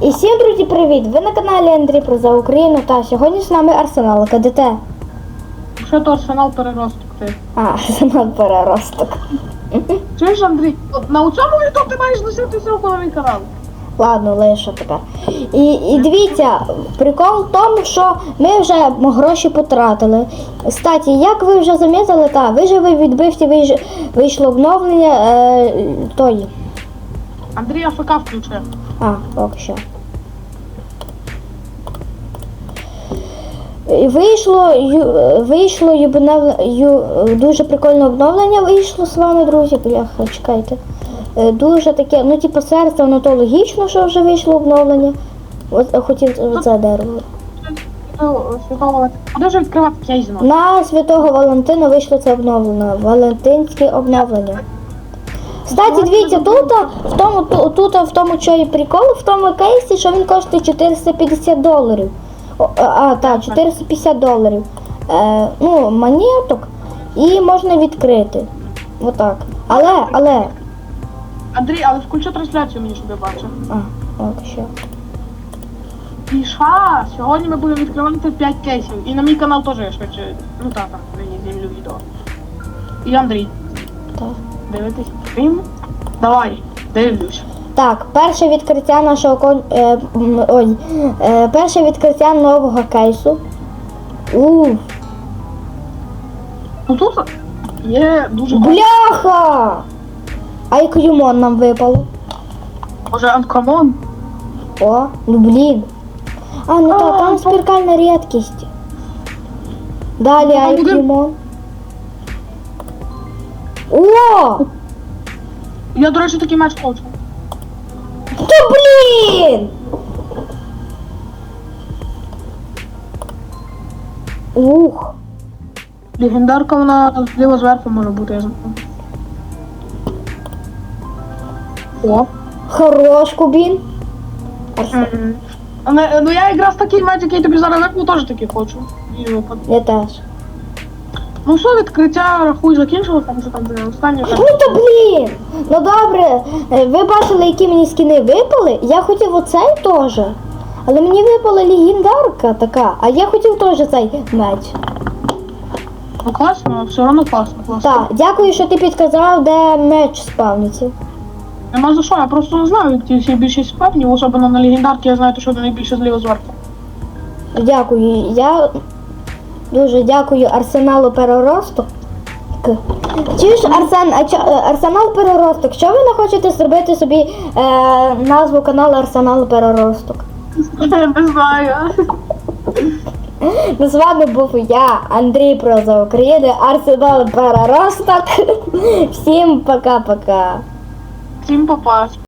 І всім, друзі, привіт! Ви на каналі Андрій про за Україну та сьогодні з нами Арсенал КДТ. Що то арсенал переросток ти? А, Арсенал переросток. Чуєш, Андрій? На цьому відео ти маєш носитися около мій канал. Ладно, лише тепер. І, і дивіться, прикол в тому, що ми вже гроші потратили. Кстати, як ви вже замітили, та виживе відбивці вийш- вийшло обновлення е, тої. Андрій АФК включив. А, поки що. Вийшло, ю, вийшло ю, дуже прикольне обновлення вийшло з вами, друзі. Бляха, чекайте. Е, Дуже таке, ну типу серце, воно то логічно, що вже вийшло обновлення. От хотів це дерево. Де вже відкривати кейс? На Святого Валентина вийшло це обновлення. Валентинське обновлення. Кстати, дивіться, тут в тому, ту- тут в тому що прикол, в тому кейсі, що він коштує 450 доларів. А, так, 450 доларів. Е, ну, монеток. І можна відкрити. Отак. Але, але. Андрій, але включи трансляцію мені, щоб я бачив. А, от що. І ша, сьогодні ми будемо відкривати 5 кейсів. І на мій канал теж я швидше. Ну так, так, я знімлю відео. І Андрій, Так. Дивитись стрім? Давай, дивлюсь. Так, перше відкриття нашого кон... е, ой, е, перше відкриття нового кейсу. У, Ну тут є дуже бляха! А як юмон нам випало? Може анкомон? О, ну блін. А, ну А, так, там ну, спіркальна рідкість. Далі там Айк буде- Юмон. Я, до речі, такий меч хочу. Та блін! Ух. Легендарка вона зліва зверху може бути, я знаю. О. Хорош кубін. Але, ну я якраз такий меч, який тобі зараз випну, теж такий хочу. І. Я теж. Ну все, відкриття рахуй закінчилось, там що там буде останнє. Ну то блін! Ну добре, е, ви бачили, які мені скини випали. Я хотів оцей теж. Але мені випала легендарка така, а я хотів теж цей меч. Ну класно, все одно класно, класно. Так, дякую, що ти підказав, де меч спавниться. Нема за що, я просто не знаю, ті всі більшість певні, особливо на легендарки, я знаю, що де найбільше зліва зверху. Дякую. Я дуже дякую Арсеналу переросток. К. Чуєш, Арсен, а чо, е, Арсенал переросток, що ви не хочете зробити собі е, назву каналу Арсенал переросток? Не знаю. Ну, з вами був я, Андрій Проза України, Арсенал Переросток. Всім пока-пока. Всім попасть.